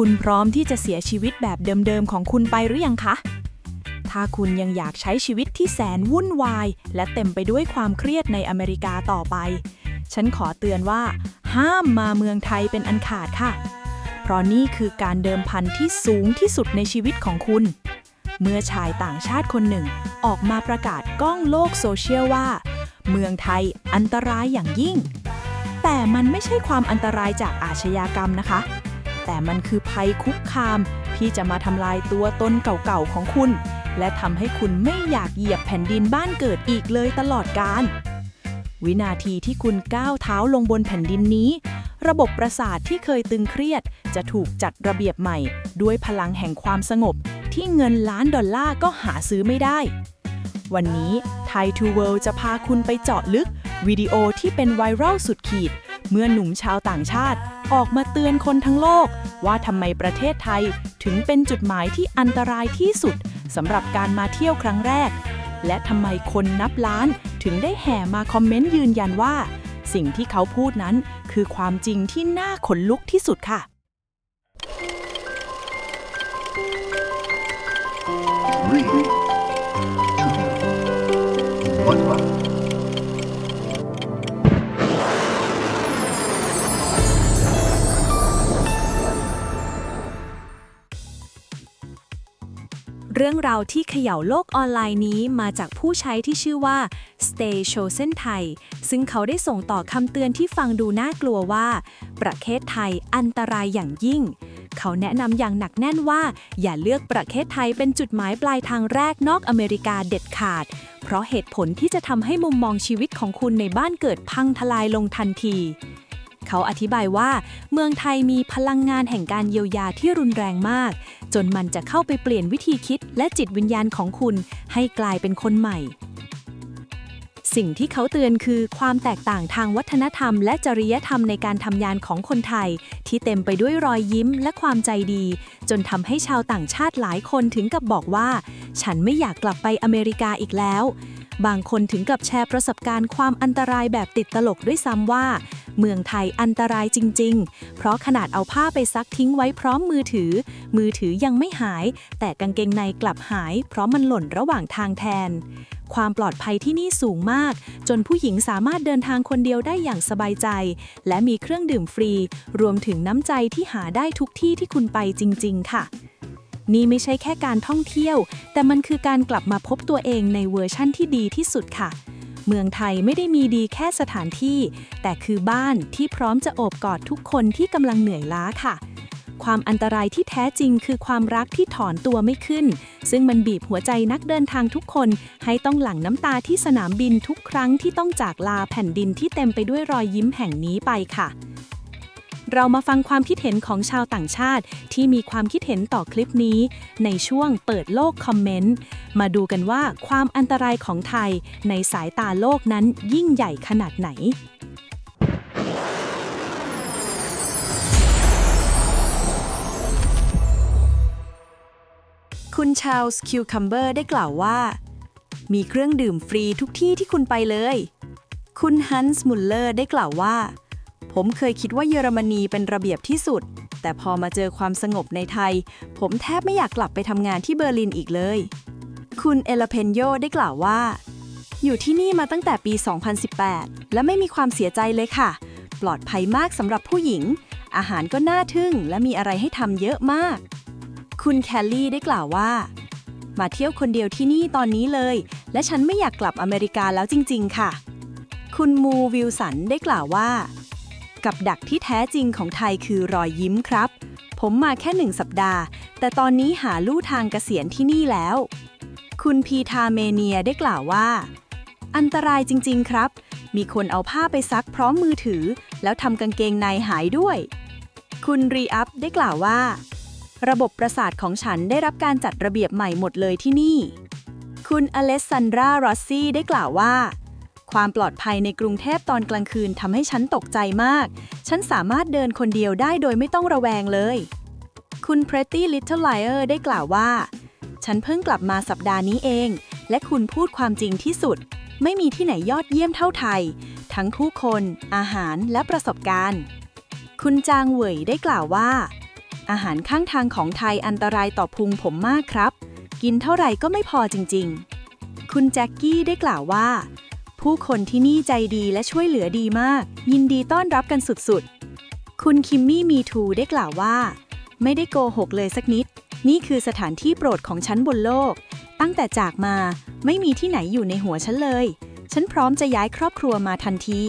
คุณพร้อมที่จะเสียชีวิตแบบเดิมๆของคุณไปหรือยังคะ ถ้าคุณยังอยากใช้ชีวิตที่แสนวุ่นวาย และเต็มไปด้วยความเครียดในอเมริกาต่อไป ฉันขอเตือนว่า ห้ามมาเมืองไทยเป็นอันขาดค่ะ เพราะนี่คือการเดิมพันที่สูงที่สุดในชีวิตของคุณ เมื่อชายต่างชาติคนหนึ่ง ออกมาประกาศก้องโลกโซเชียลว่า เมืองไทยอันตรายอย่างยิ่ง แต่มันไม่ใช่ความอันตรายจากอาชญากรรมนะคะ แต่มันคือภัยคุกคามที่จะมาทำลายตัวตนเก่าๆของคุณ และทำให้คุณไม่อยากเหยียบแผ่นดินบ้านเกิดอีกเลยตลอดกาลวินาทีที่คุณก้าวเท้าลงบนแผ่นดินนี้ ระบบประสาทที่เคยตึงเครียด จะถูกจัดระเบียบใหม่ ด้วยพลังแห่งความสงบ ที่เงินล้านดอลลาร์ก็หาซื้อไม่ได้ วันนี้ Thai to World จะพาคุณไปเจาะลึก วิดีโอที่เป็นไวรัลสุดขีด เมื่อหนุ่มชาวต่างชาติออกมาเตือนคนทั้งโลก ว่าทำไมประเทศไทยถึงเป็นจุดหมายที่อันตรายที่สุดสำหรับการมาเที่ยวครั้งแรก และทำไมคนนับล้านถึงได้แห่มาคอมเมนต์ยืนยันว่า สิ่งที่เขาพูดนั้นคือความจริงที่น่าขนลุกที่สุดค่ะ three, เรื่องราวที่เขย่าโลกออนไลน์นี้มาจากผู้ใช้ที่ชื่อว่า Stay Chosen Thai ซึ่งเขาได้ส่งต่อคำเตือนที่ฟังดูน่ากลัวว่า ประเทศไทยอันตรายอย่างยิ่ง เขาแนะนำอย่างหนักแน่นว่า อย่าเลือกประเทศไทยเป็นจุดหมายปลายทางแรกนอกอเมริกาเด็ดขาด เพราะเหตุผลที่จะทำให้มุมมองชีวิตของคุณในบ้านเกิดพังทลายลงทันที เขาอธิบายว่า เมืองไทยมีพลังงานแห่งการเยียวยาที่รุนแรงมาก จนมันจะเข้าไปเปลี่ยนวิธีคิดและจิตวิญญาณของคุณ ให้กลายเป็นคนใหม่ สิ่งที่เขาเตือนคือความแตกต่างทางวัฒนธรรม และจริยธรรมในการทำงานของคนไทย ที่เต็มไปด้วยรอยยิ้มและความใจดี จนทำให้ชาวต่างชาติหลายคนถึงกับบอกว่า ฉันไม่อยากกลับไปอเมริกาอีกแล้วบางคนถึงกับแชร์ประสบการณ์ความอันตรายแบบติดตลกด้วยซ้ำว่า เมืองไทยอันตรายจริง ๆ เพราะขนาดเอาผ้าไปซักทิ้งไว้พร้อมมือถือ มือถือยังไม่หาย แต่กางเกงในกลับหาย เพราะมันหล่นระหว่างทางแทน ความปลอดภัยที่นี่สูงมาก จนผู้หญิงสามารถเดินทางคนเดียวได้อย่างสบายใจ และมีเครื่องดื่มฟรี รวมถึงน้ำใจที่หาได้ทุกที่ที่คุณไปจริง ๆ ค่ะนี่ไม่ใช่แค่การท่องเที่ยว แต่มันคือการกลับมาพบตัวเองในเวอร์ชั่นที่ดีที่สุดค่ะ เมืองไทยไม่ได้มีดีแค่สถานที่ แต่คือบ้านที่พร้อมจะโอบกอดทุกคนที่กำลังเหนื่อยล้าค่ะ ความอันตรายที่แท้จริงคือความรักที่ถอนตัวไม่ขึ้น ซึ่งมันบีบหัวใจนักเดินทางทุกคน ให้ต้องหลั่งน้ำตาที่สนามบินทุกครั้งที่ต้องจากลาแผ่นดินที่เต็มไปด้วยรอยยิ้มแห่งนี้ไปค่ะ เรามาฟังความคิดเห็นของชาวต่างชาติ ที่มีความคิดเห็นต่อคลิปนี้ ในช่วงเปิดโลกคอมเมนต์ มาดูกันว่าความอันตรายของไทยในสายตาโลกนั้นยิ่งใหญ่ขนาดไหนคุณชาลส์คิวคัมเบอร์ได้กล่าวว่า มีเครื่องดื่มฟรีทุกที่ที่คุณไปเลย คุณฮันส์มุลเลอร์ได้กล่าวว่า ผมเคยคิดว่าเยอรมนีเป็นระเบียบที่สุด แต่พอมาเจอความสงบในไทย ผมแทบไม่อยากกลับไปทำงานที่เบอร์ลินอีกเลย คุณเอลเพนโยได้กล่าวว่า อยู่ที่นี่มาตั้งแต่ปี 2018 และไม่มีความเสียใจเลยค่ะ ปลอดภัยมากสำหรับผู้หญิง อาหารก็น่าทึ่ง และมีอะไรให้ทำเยอะมาก คุณแคลลี่ได้กล่าวว่า มาเที่ยวคนเดียวที่นี่ตอนนี้เลย และฉันไม่อยากกลับอเมริกาแล้วจริง ๆ ค่ะ คุณมูวิลสันได้กล่าวว่า กับดักที่แท้จริงของไทยคือรอยยิ้มครับ ผมมาแค่หนึ่งสัปดาห์ แต่ตอนนี้หาลู่ทางเกษียณที่นี่แล้ว คุณพีทาเมเนียได้กล่าวว่า อันตรายจริง ๆ ครับ มีคนเอาผ้าไปซักพร้อมมือถือ แล้วทำกางเกงในหายด้วย คุณรีอัพได้กล่าวว่า ระบบประสาทของฉันได้รับการจัดระเบียบใหม่หมดเลยที่นี่ คุณอเลสซันดรารอสซี่ได้กล่าวว่า ความปลอดภัยในกรุงเทพตอนกลางคืนทำให้ฉันตกใจมาก ฉันสามารถเดินคนเดียวได้โดยไม่ต้องระแวงเลย คุณ Pretty Little Liar ได้กล่าวว่า ฉันเพิ่งกลับมาสัปดาห์นี้เอง และคุณพูดความจริงที่สุด ไม่มีที่ไหนยอดเยี่ยมเท่าไทย ทั้งคู่คน อาหารและประสบการณ์ คุณจางเหวยได้กล่าวว่า อาหารข้างทางของไทยอันตรายต่อพุงผมมากครับ กินเท่าไหร่ก็ไม่พอจริง ๆ คุณแจ็คกี้ได้กล่าวว่า ผู้คนที่นี่ใจดีและช่วยเหลือดีมาก ยินดีต้อนรับกันสุดๆ คุณคิมมี่มีทูได้กล่าวว่า ไม่ได้โกหกเลยสักนิด นี่คือสถานที่โปรดของฉันบนโลก ตั้งแต่จากมาไม่มีที่ไหนอยู่ในหัวฉันเลย ฉันพร้อมจะย้ายครอบครัวมาทันที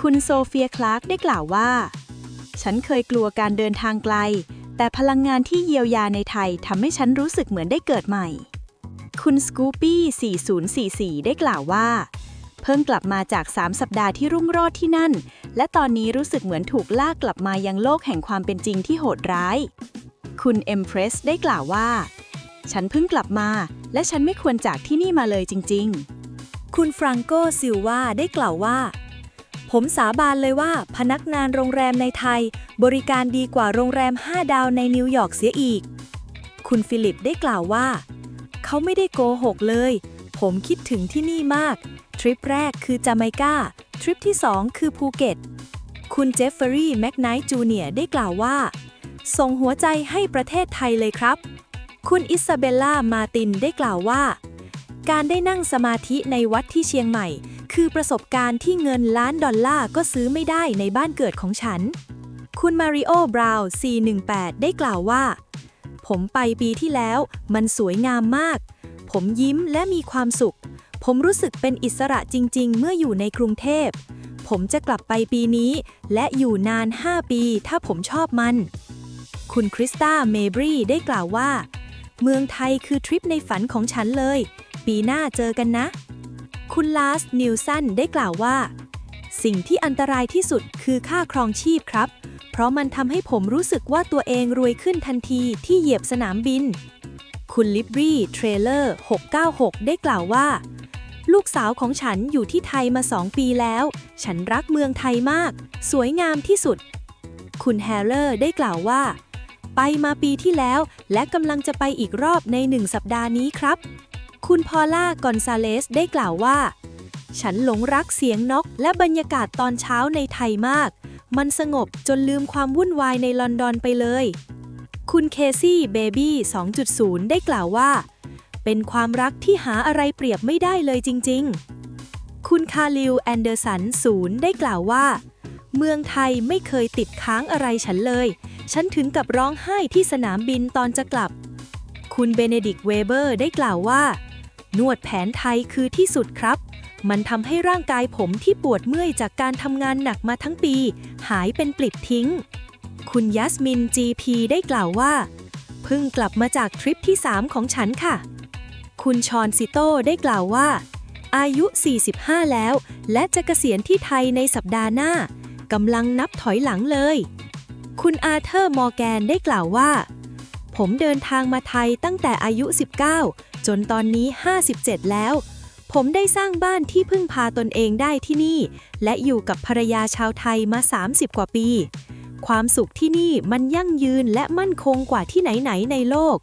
คุณโซเฟียคลาร์กได้กล่าวว่า ฉันเคยกลัวการเดินทางไกล แต่พลังงานที่เยียวยาในไทยทำให้ฉันรู้สึกเหมือนได้เกิดใหม่ คุณสกูปี้4044 ได้กล่าวว่า พิ่งกลับมาจาก 3 สัปดาห์ที่รุ่งโรจน์ที่นั่น และตอนนี้รู้สึกเหมือนถูกลากกลับมายังโลกแห่งความเป็นจริงที่โหดร้าย คุณเอ็มเพรสได้กล่าวว่า ฉันเพิ่งกลับมา และฉันไม่ควรจากที่นี่มาเลยจริง ๆ คุณฟรังโกซิลวาได้กล่าวว่า ผมสาบานเลยว่าพนักงานโรงแรมในไทย บริการดีกว่าโรงแรม 5 ดาวในนิวยอร์กเสียอีก คุณฟิลิปได้กล่าวว่า เขาไม่ได้โกหกเลย ผมคิดถึงที่นี่มาก ทริปแรกคือจาไมกา ทริปที่ 2 คือภูเก็ต คุณเจฟเฟอรี่แมกไนท์จูเนียร์ได้กล่าวว่า ส่งหัวใจให้ประเทศไทยเลยครับ คุณอิซาเบลล่ามาตินได้กล่าวว่า การได้นั่งสมาธิในวัดที่เชียงใหม่ คือประสบการณ์ที่เงินล้านดอลลาร์ก็ซื้อไม่ได้ในบ้านเกิดของฉัน คุณมาริโอบราวน์418 ได้กล่าวว่า ผมไปปีที่แล้ว มันสวยงามมาก ผมยิ้มและมีความสุข ผมรู้สึกเป็นอิสระจริง ๆ เมื่ออยู่ในกรุงเทพ ผมจะกลับไปปีนี้ และอยู่นาน 5 ปีถ้าผมชอบมัน คุณคริสตาเมบรีได้กล่าวว่า เมืองไทยคือทริปในฝันของฉันเลย ปีหน้าเจอกันนะ คุณลาส นิวสันได้กล่าวว่า สิ่งที่อันตรายที่สุดคือค่าครองชีพครับ เพราะมันทำให้ผมรู้สึกว่าตัวเองรวยขึ้นทันทีที่เหยียบสนามบิน คุณลิบรีเทรลเลอร์ 696 ได้กล่าวว่า ลูกสาวของฉันอยู่ที่ไทยมาสองปีแล้ว ฉันรักเมืองไทยมาก สวยงามที่สุด คุณแฮร์เลอร์ได้กล่าวว่า ไปมาปีที่แล้ว และกำลังจะไปอีกรอบในหนึ่งสัปดาห์นี้ครับ คุณพอล่ากอนซาเลสได้กล่าวว่า ฉันหลงรักเสียงนกและบรรยากาศตอนเช้าในไทยมาก มันสงบจนลืมความวุ่นวายในลอนดอนไปเลย คุณเคซี่เบบี้ 2.0 ได้กล่าวว่า เป็นความรักที่หาอะไรเปรียบไม่ได้เลยจริง ๆ คุณคาริลแอนเดอร์สันศูนย์ได้กล่าวว่า เมืองไทยไม่เคยติดค้างอะไรฉันเลย ฉันถึงกับร้องไห้ที่สนามบินตอนจะกลับ คุณเบเนดิกเวเบอร์ได้กล่าวว่า นวดแผนไทยคือที่สุดครับ มันทำให้ร่างกายผมที่ปวดเมื่อยจากการทำงานหนักมาทั้งปี หายเป็นปลิดทิ้ง คุณยัสมิน GP ได้กล่าวว่า เพิ่งกลับมาจากทริปที่ 3 ของฉันค่ะ คุณชอนซิโต้ได้กล่าวว่า อายุ 45 แล้ว และจะเกษียณที่ไทยในสัปดาห์หน้ากำลังนับถอยหลังเลย คุณอาเธอร์มอร์แกนได้กล่าวว่า ผมเดินทางมาไทยตั้งแต่อายุ 19 จนตอนนี้ 57 แล้วผมได้สร้างบ้านที่พึ่งพาตนเองได้ที่นี่ และอยู่กับภรรยาชาวไทยมา 30 กว่าปี ความสุขที่นี่มันยั่งยืนและมั่นคงกว่าที่ไหนๆในโลก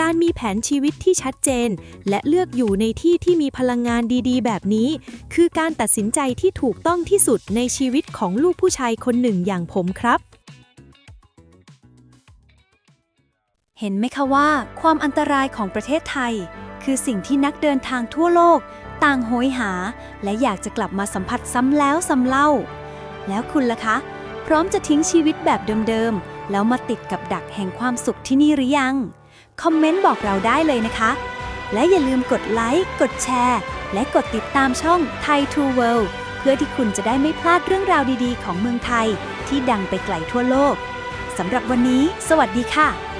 การมีแผนชีวิตที่ชัดเจน และเลือกอยู่ในที่ที่มีพลังงานดีๆ แบบนี้ คือการตัดสินใจที่ถูกต้องที่สุดในชีวิตของลูกผู้ชายคนหนึ่งอย่างผมครับเห็นไหมคะว่าความอันตรายของประเทศไทย คือสิ่งที่นักเดินทางทั่วโลก ต่างโหยหา และอยากจะกลับมาสัมผัสซ้ำแล้วซ้ำเล่า แล้วคุณล่ะคะ พร้อมจะทิ้งชีวิตแบบเดิมๆ แล้วมาติดกับดักแห่งความสุขที่นี่หรือยัง คอมเมนต์บอกเราได้เลยนะคะ และอย่าลืมกดไลค์ กดแชร์ และกดติดตามช่อง Thai to World เพื่อที่คุณจะได้ไม่พลาดเรื่องราวดีๆ ของเมืองไทย ที่ดังไปไกลทั่วโลกสำหรับวันนี้ สวัสดีค่ะ